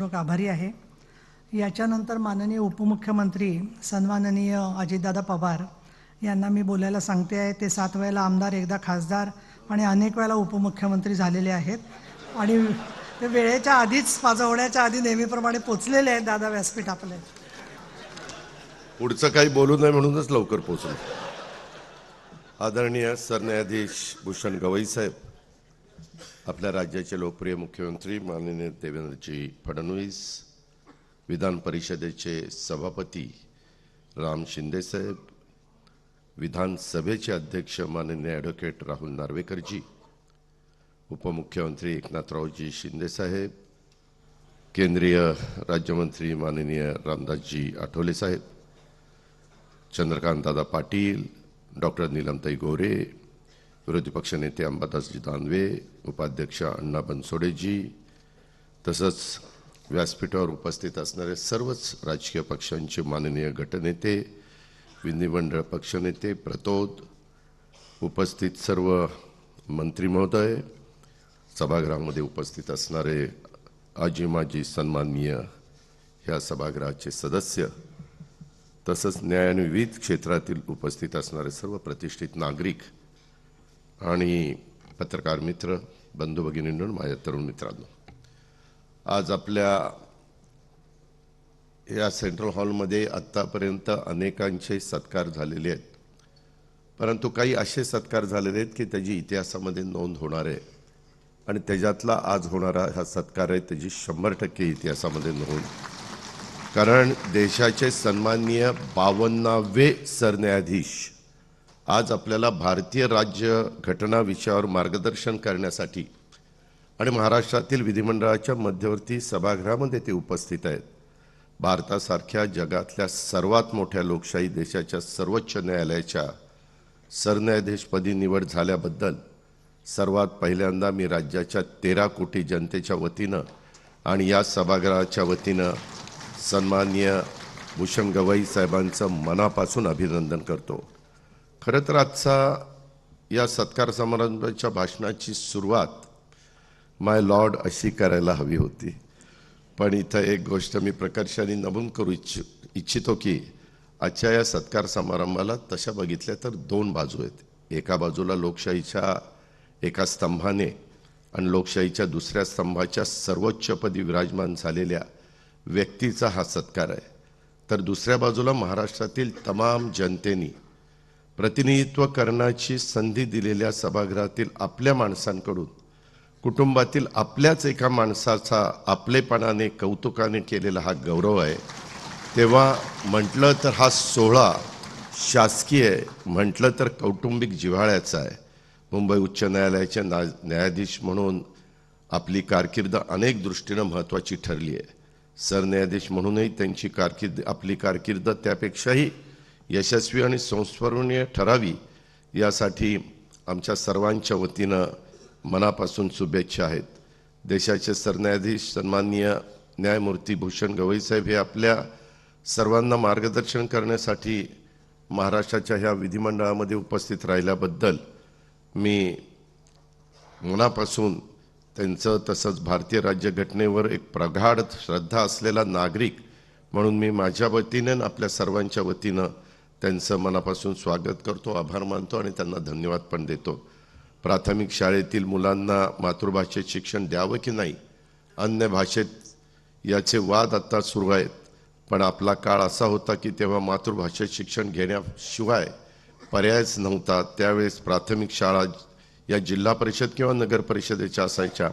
पूर्वक आभारी आहे. याच्यानंतर माननीय उपमुख्यमंत्री सन्माननीय अजितदादा पवार यांना मी बोलायला सांगते आहे. ते सात वेळेला आमदार एकदा खासदार आणि अनेक वेळेला उपमुख्यमंत्री झालेले आहेत. आणि ते वेळेच्या आधीच वाजवण्याच्या आधी नेहमीप्रमाणे पोचलेले आहेत दादा व्यासपीठ आपले. पुढचं काही बोलू नये म्हणूनच लवकर पोचलो. आदरणीय सरन्यायाधीश भूषण गवई साहेब आपल्या राज्याचे लोकप्रिय मुख्यमंत्री माननीय देवेंद्रजी फडणवीस विधान परिषदेचे सभापती राम शिंदे साहेब विधानसभेचे अध्यक्ष माननीय ॲडव्होकेट राहुल नार्वेकरजी उपमुख्यमंत्री एकनाथरावजी शिंदे साहेब केंद्रीय राज्यमंत्री माननीय रामदासजी आठवले साहेब चंद्रकांतदादा पाटील डॉक्टर नीलमताई गोरे विरोधी पक्षनेते अंबादासजी दानवे उपाध्यक्ष अण्णा बनसोडेजी तसंच व्यासपीठावर उपस्थित असणारे सर्वच राजकीय पक्षांचे माननीय गटनेते विधिमंडळ पक्षनेते प्रतोद उपस्थित सर्व मंत्री महोदय सभागृहामध्ये उपस्थित असणारे आजी माजी सन्माननीय ह्या सभागृहाचे सदस्य तसंच न्याय आणि विविध क्षेत्रातील उपस्थित असणारे सर्व प्रतिष्ठित नागरिक आणि पत्रकार मित्र बंधू भगिनींनो माझ्या तरुण मित्रांनो. आज आपल्या या सेंट्रल हॉलमध्ये आत्तापर्यंत अनेकांचे सत्कार झालेले आहेत. परंतु काही असे सत्कार झालेले आहेत की त्याची इतिहासामध्ये नोंद होणार आहे. आणि त्याच्यातला आज होणारा हा सत्कार आहे त्याची शंभर टक्के इतिहासामध्ये नोंद. कारण देशाचे सन्माननीय बावन्नावे सरन्यायाधीश आज आपल्याला भारतीय राज्य घटना विषयावर मार्गदर्शन करण्यासाठी आणि महाराष्ट्रातील विधिमंडळाच्या मध्यवर्ती सभागृहामध्ये ते उपस्थित आहेत. भारतासारख्या जगातल्या सर्वात मोठ्या लोकशाही देशाच्या सर्वोच्च न्यायालयाच्या सरन्यायाधीशपदी निवड झाल्याबद्दल सर्वात पहिल्यांदा मी राज्याच्या तेरा कोटी जनतेच्या वतीनं आणि या सभागृहाच्या वतीनं सन्माननीय भूषण गवई साहेबांचं मनापासून अभिनंदन करतो. खरं तर आजचा या सत्कार समारंभाच्या भाषणाची सुरुवात माय लॉर्ड अशी करायला हवी होती. पण इथं एक गोष्ट मी प्रकर्षाने नमूद करू इच्छि इच्छितो की आजच्या या सत्कार समारंभाला तशा बघितल्या तर दोन बाजू आहेत. एका बाजूला लोकशाहीच्या एका स्तंभाने आणि लोकशाहीच्या दुसऱ्या स्तंभाच्या सर्वोच्चपदी विराजमान झालेल्या व्यक्तीचा हा सत्कार आहे. तर दुसऱ्या बाजूला महाराष्ट्रातील तमाम जनतेनी प्रतिनिधित्व करण्याची संधी दिलेल्या सभागृहातील आपल्या माणसांकडून कुटुंबातील आपल्याच एका माणसाचा आपलेपणाने कौतुकाने केलेला हा गौरव आहे. तेव्हा म्हटलं तर हा सोहळा शासकीय म्हटलं तर कौटुंबिक जिव्हाळ्याचा आहे. मुंबई उच्च न्यायालयाचे ना न्यायाधीश म्हणून आपली कारकीर्द अनेक दृष्टीनं महत्त्वाची ठरली आहे. सरन्यायाधीश म्हणूनही त्यांची कारकीर्द आपली कारकीर्द त्यापेक्षाही यशस्वी आणि संस्मरणीय ठरावी यासाठी आमच्या सर्वांच्या वतीनं मनापासून शुभेच्छा आहेत. देशाचे सरन्यायाधीश सन्माननीय न्यायमूर्ती भूषण गवईसाहेब हे आपल्या सर्वांना मार्गदर्शन करण्यासाठी महाराष्ट्राच्या ह्या विधिमंडळामध्ये उपस्थित राहिल्याबद्दल मी मनापासून त्यांचं तसंच भारतीय राज्यघटनेवर एक प्रगाढ श्रद्धा असलेला नागरिक म्हणून मी माझ्या वतीनं आपल्या सर्वांच्या वतीनं त्यांचं मनापासून स्वागत करतो आभार मानतो आणि त्यांना धन्यवाद पण देतो. प्राथमिक शाळेतील मुलांना मातृभाषेत शिक्षण द्यावं की नाही? अन्य भाषेत याचे वाद आत्ता सुरू आहेत. पण आपला काळ असा होता की तेव्हा मातृभाषेत शिक्षण घेण्याशिवाय पर्यायच नव्हता. त्यावेळेस प्राथमिक शाळा या जिल्हा परिषद किंवा नगर परिषदेच्या असायच्या.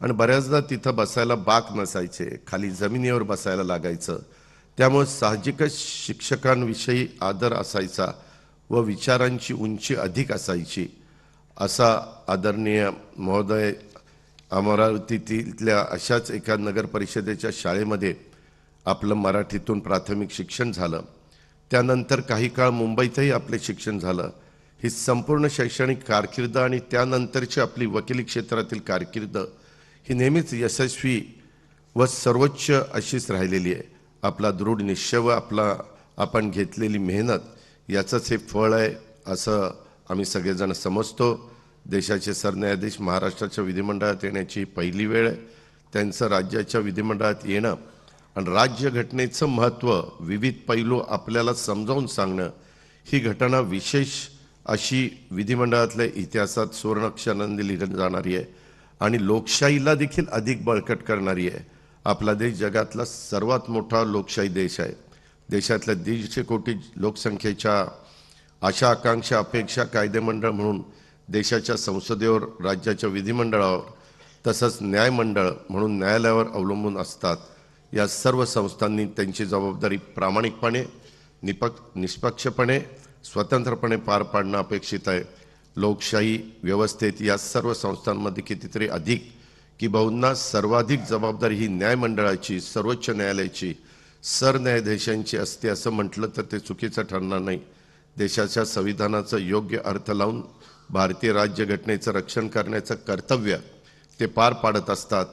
आणि बऱ्याचदा तिथं बसायला बाक नसायचे. खाली जमिनीवर बसायला लागायचं. त्यामुळे साहजिकच शिक्षकांविषयी आदर असायचा व विचारांची उंची अधिक असायची. असा आदरणीय महोदय अमरावतीतल्या अशाच एका नगर परिषदेच्या शाळेमध्ये आपलं मराठीतून प्राथमिक शिक्षण झालं. त्यानंतर काही काळ मुंबईतही आपले शिक्षण झालं. ही संपूर्ण शैक्षणिक कारकीर्द आणि त्यानंतरची आपली वकिली क्षेत्रातील कारकीर्द ही नेहमीच यशस्वी व सर्वोच्च अशीच राहिलेली आहे. आपला दृढ निश्चय व आपला आपण घेतलेली मेहनत याचंच हे फळ आहे असं आम्ही सगळेजण समजतो. देशाचे सरन्यायाधीश महाराष्ट्राच्या विधिमंडळात येण्याची पहिली वेळ आहे. त्यांचं राज्याच्या विधिमंडळात येणं आणि राज्यघटनेचं महत्त्व विविध पैलू आपल्याला समजावून सांगणं ही घटना विशेष अशी विधिमंडळातल्या इतिहासात सुवर्णाक्षरांनी लिहिली जाणारी आहे आणि लोकशाहीला देखील अधिक बळकट करणारी आहे. आपला देश जगातला सर्वात मोठा लोकशाही देश आहे. देशातल्या दीडशे कोटी लोकसंख्येच्या आशा आकांक्षा अपेक्षा कायदेमंडळ म्हणून देशाच्या संसदेवर राज्याच्या विधिमंडळावर तसंच न्यायमंडळ म्हणून न्यायालयावर अवलंबून असतात. या सर्व संस्थांनी त्यांची जबाबदारी प्रामाणिकपणे निपक निष्पक्षपणे स्वतंत्रपणे पार पाडणं अपेक्षित आहे. लोकशाही व्यवस्थेत या सर्व संस्थांमध्ये कितीतरी अधिक की बहुना सर्वाधिक जबाबदारी ही न्यायमंडळाची सर्वोच्च न्यायालयाची सरन्यायाधीशांची असते असं म्हटलं तर ते चुकीचं ठरणार नाही. देशाच्या संविधानाचं योग्य अर्थ लावून भारतीय राज्यघटनेचं रक्षण करण्याचं कर्तव्य ते पार पाडत असतात.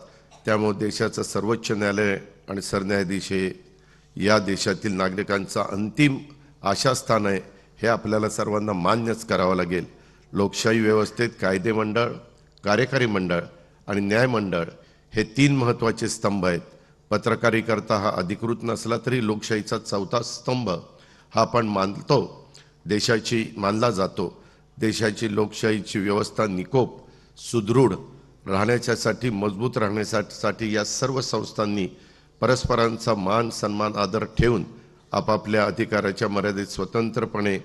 त्यामुळे देशाचं सर्वोच्च न्यायालय आणि सरन्यायाधीश हे या देशातील नागरिकांचा अंतिम आशास्थान आहे हे आपल्याला सर्वांना मान्यच करावं लागेल. लोकशाही व्यवस्थेत कायदे मंडळ कार्यकारी मंडळ आणि न्यायमंडळ हे तीन महत्त्वाचे स्तंभ आहेत. पत्रकारिता हा अधिकृत नसला तरी लोकशाहीचा चौथा स्तंभ हा आपण मानतो. देशाची मानला जातो. देशाची लोकशाहीची व्यवस्था निकोप सुदृढ राहण्याच्यासाठी मजबूत राहण्यासाठी या सर्व संस्थांनी परस्परांचा मान सन्मान आदर ठेवून आपापल्या अधिकाराच्या मर्यादेत स्वतंत्रपणे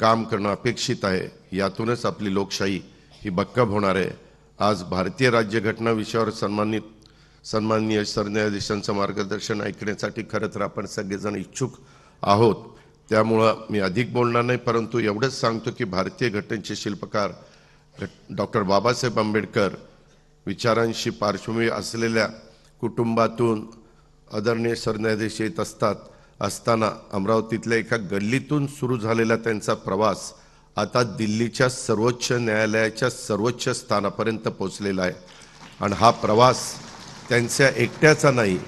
काम करणं अपेक्षित आहे. यातूनच आपली लोकशाही ही बक्कम होणार आहे. आज भारतीय राज्यघटना विषयावर सन्मानित सन्माननीय सरन्यायाधीशांचं मार्गदर्शन ऐकण्यासाठी खरं तर आपण सगळेजण इच्छुक आहोत. त्यामुळं मी अधिक बोलणार नाही परंतु एवढंच सांगतो की भारतीय घटनेचे शिल्पकार डॉक्टर बाबासाहेब आंबेडकर विचारांशी पार्श्वभूमी असलेल्या कुटुंबातून आदरणीय सरन्यायाधीश येत असतात असताना अमरावतीतल्या एका गल्लीतून सुरू झालेला त्यांचा प्रवास आता दिल्लीच्या सर्वोच्च न्यायालयाच्या सर्वोच्च स्थानापर्यंत पोहोचलेला आहे. आणि हा प्रवास त्यांच्या एकट्याचा नाही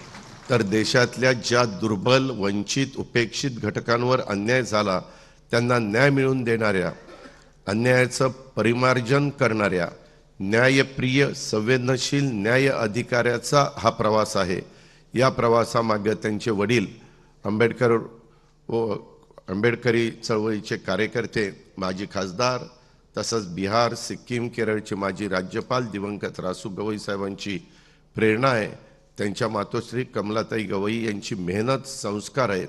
तर देशातल्या ज्या दुर्बल वंचित उपेक्षित घटकांवर अन्याय झाला त्यांना न्याय मिळवून देणाऱ्या अन्यायाचं परिमार्जन करणाऱ्या न्यायप्रिय संवेदनशील न्याय अधिकाऱ्याचा हा प्रवास आहे. या प्रवासामागे त्यांचे वडील आंबेडकर आंबेडकरी चळवळीचे कार्यकर्ते माजी खासदार तसंच बिहार सिक्कीम केरळचे माजी राज्यपाल दिवंगत रासू गवई साहेबांची प्रेरणा आहे. त्यांच्या मातोश्री कमलाताई गवई यांची मेहनत संस्कार आहेत.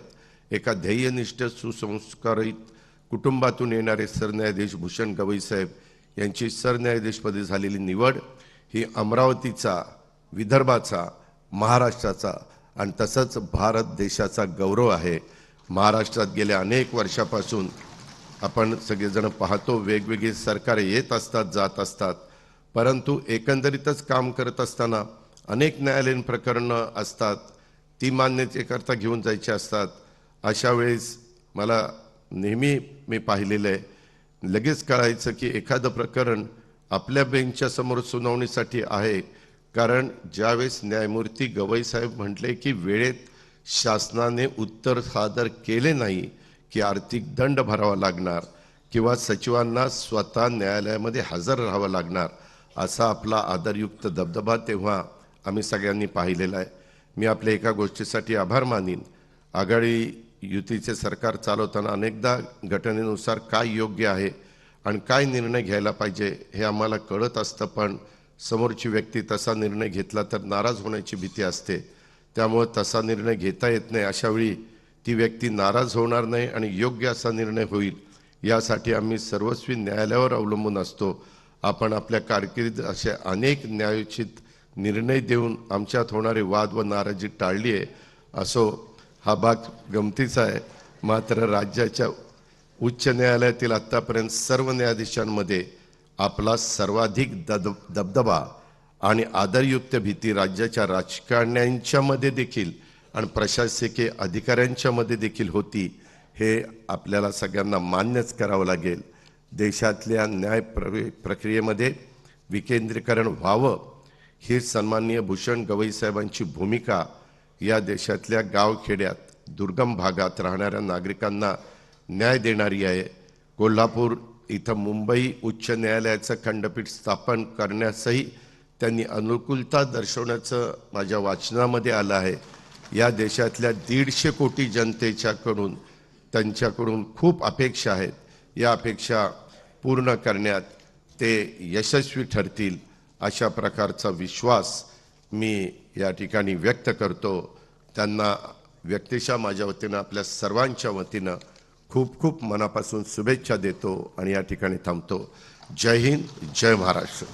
एका ध्येयनिष्ठ सुसंस्कारित कुटुंबातून येणारे सरन्यायाधीश भूषण गवई साहेब यांची सरन्यायाधीशपदी झालेली निवड ही अमरावतीचा विदर्भाचा महाराष्ट्राचा आणि तसंच भारत देशाचा गौरव आहे. महाराष्ट्रात गेल्या अनेक वर्षापासून आपण सगळेजण पाहतो वेगवेगळी सरकारे येत असतात जात असतात. परंतु एकंदरीतच काम करत असताना अनेक न्यायालयीन प्रकरणं असतात ती मान्यतेकरता घेऊन जायची असतात. अशा वेळेस मला नेहमी मी पाहिलेलं आहे लगेच कळायचं की एखादं प्रकरण आपल्या बेंचच्या समोर सुनावणीसाठी आहे. कारण ज्यावेळेस न्यायमूर्ती गवई साहेब म्हटले की वेळेत शासनाने उत्तर सादर केले नाही की आर्थिक दंड भरावा लागणार किंवा सचिवांना स्वतः न्यायालयामध्ये हजर राहावं लागणार असा आपला आदरयुक्त दबदबा तेव्हा आम्ही सगळ्यांनी पाहिलेला आहे. मी आपल्या एका गोष्टीसाठी आभार मानीन. आघाडी युतीचे सरकार चालवताना अनेकदा घटनेनुसार काय योग्य आहे आणि काय निर्णय घ्यायला पाहिजे हे आम्हाला कळत असतं पण समोरची व्यक्ती तसा निर्णय घेतला तर नाराज होण्याची भीती असते. त्यामुळं तसा निर्णय घेता येत नाही. अशावेळी ती व्यक्ती नाराज होणार नाही आणि योग्य असा निर्णय होईल यासाठी आम्ही सर्वस्वी न्यायालयावर अवलंबून असतो. आपण आपल्या कारकिर्दीत असे अनेक न्यायोचित निर्णय देऊन आमच्यात होणारे वाद व नाराजी टाळली आहे असो हा भाग गमतीचा आहे. मात्र राज्याच्या उच्च न्यायालयातील आत्तापर्यंत सर्व न्यायाधीशांमध्ये आपला सर्वाधिक दद दबदबा आणि आदरयुक्त भीती राज्याच्या राजकारण्यांच्यामध्ये देखील आणि प्रशासकीय अधिकाऱ्यांच्यामध्ये देखील होती हे आपल्याला सगळ्यांना मान्यच करावं लागेल. देशातल्या न्याय प्र प्रक्रियेमध्ये विकेंद्रीकरण व्हावं ही सन्माननीय भूषण गवई साहेबांची भूमिका या देशातल्या गावखेड्यात दुर्गम भागात राहणाऱ्या नागरिकांना न्याय देणारी आहे. कोल्हापूर इथं मुंबई उच्च न्यायालयाचं खंडपीठ स्थापन करण्यासही त्यांनी अनुकूलता दर्शवण्याचं माझ्या वाचनामध्ये आलं आहे. या देशातल्या दीडशे कोटी जनतेच्याकडून त्यांच्याकडून खूप अपेक्षा आहेत. या अपेक्षा पूर्ण करण्यात ते यशस्वी ठरतील अशा प्रकारचा विश्वास मी या ठिकाणी व्यक्त करतो. त्यांना व्यक्तिशः माझ्या वतीनं आपल्या सर्वांच्या वतीनं खूप खूप मनापासून शुभेच्छा देतो आणि या ठिकाणी थांबतो. जय हिंद जय महाराष्ट्र.